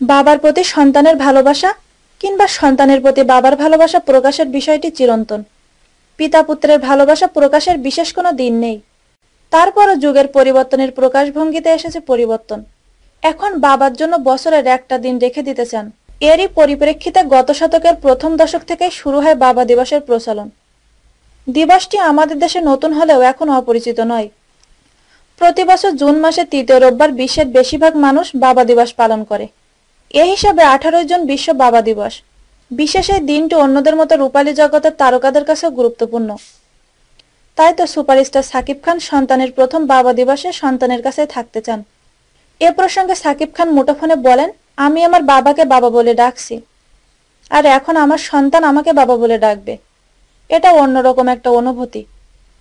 বাবার প্রতি সন্তানের ভালোবাসা কিংবা সন্তানের প্রতি বাবার ভালোবাসা প্রকাশের বিষয়টি চিরন্তন। পিতা পুত্রের ভালোবাসা প্রকাশের বিশেষ কোনো দিন নেই। তারপরও যুগের পরিবর্তনের প্রকাশভঙ্গিতে এসেছে পরিবর্তন। এখন বাবার জন্য বছরের একটা দিন রেখে দিতে চান। এরই পরিপ্রেক্ষিতে গত শতকের প্রথম দশক থেকে শুরু হয় বাবা দিবসের প্রচলন। দিবসটি আমাদের দেশে নতুন হলেও এখন অপরিচিত নয়। প্রতি বছর জুন মাসে তৃতীয় রোববার বিশ্বের বেশিরভাগ মানুষ বাবা দিবস পালন করে। এ হিসাবে আঠারোই জন বিশ্ব বাবা দিবস। বিশেষ এই দিনটি অন্যদের মতো রূপালী জগতের তারকাদের কাছেও গুরুত্বপূর্ণ। তাই তো সুপারস্টার সাকিব খান সন্তানের প্রথম বাবা দিবসে সন্তানের কাছে থাকতে চান। এ প্রসঙ্গে সাকিব খান মুঠোফোনে বলেন, আমি আমার বাবাকে বাবা বলে ডাকছি। আর এখন আমার সন্তান আমাকে বাবা বলে ডাকবে। এটা অন্যরকম একটা অনুভূতি।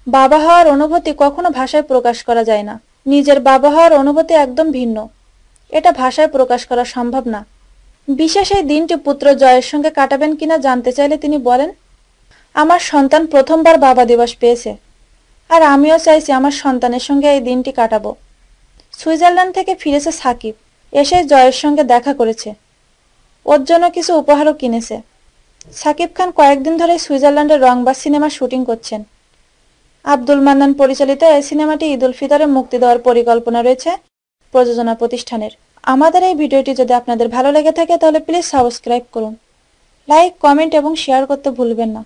বাবা হওয়ার অনুভূতি কখনো ভাষায় প্রকাশ করা যায় না। নিজের বাবা হওয়ার অনুভূতি একদম ভিন্ন। এটা ভাষায় প্রকাশ করা সম্ভব না। বিশেষ এই দিনটি পুত্র জয়ের সঙ্গে কাটাবেন কিনা জানতে চাইলে তিনি বলেন, আমার সন্তান প্রথমবার বাবা দিবস পেয়েছে, আর আমিও চাইছি আমার সন্তানের সঙ্গে এই দিনটি কাটাবো। সুইজারল্যান্ড থেকে ফিরেছে সাকিব। এসে জয়ের সঙ্গে দেখা করেছে। ওর জন্য কিছু উপহারও কিনেছে। সাকিব খান কয়েকদিন ধরে সুইজারল্যান্ডের রংবাজ সিনেমা শুটিং করছেন। আব্দুল মান্নান পরিচালিত এই সিনেমাটি ঈদ উল ফিতরে মুক্তি দেওয়ার পরিকল্পনা রয়েছে প্রযোজনা প্রতিষ্ঠানের। আমাদের এই ভিডিওটি যদি আপনাদের ভালো লেগে থাকে, তাহলে প্লিজ সাবস্ক্রাইব করুন। লাইক কমেন্ট এবং শেয়ার করতে ভুলবেন না।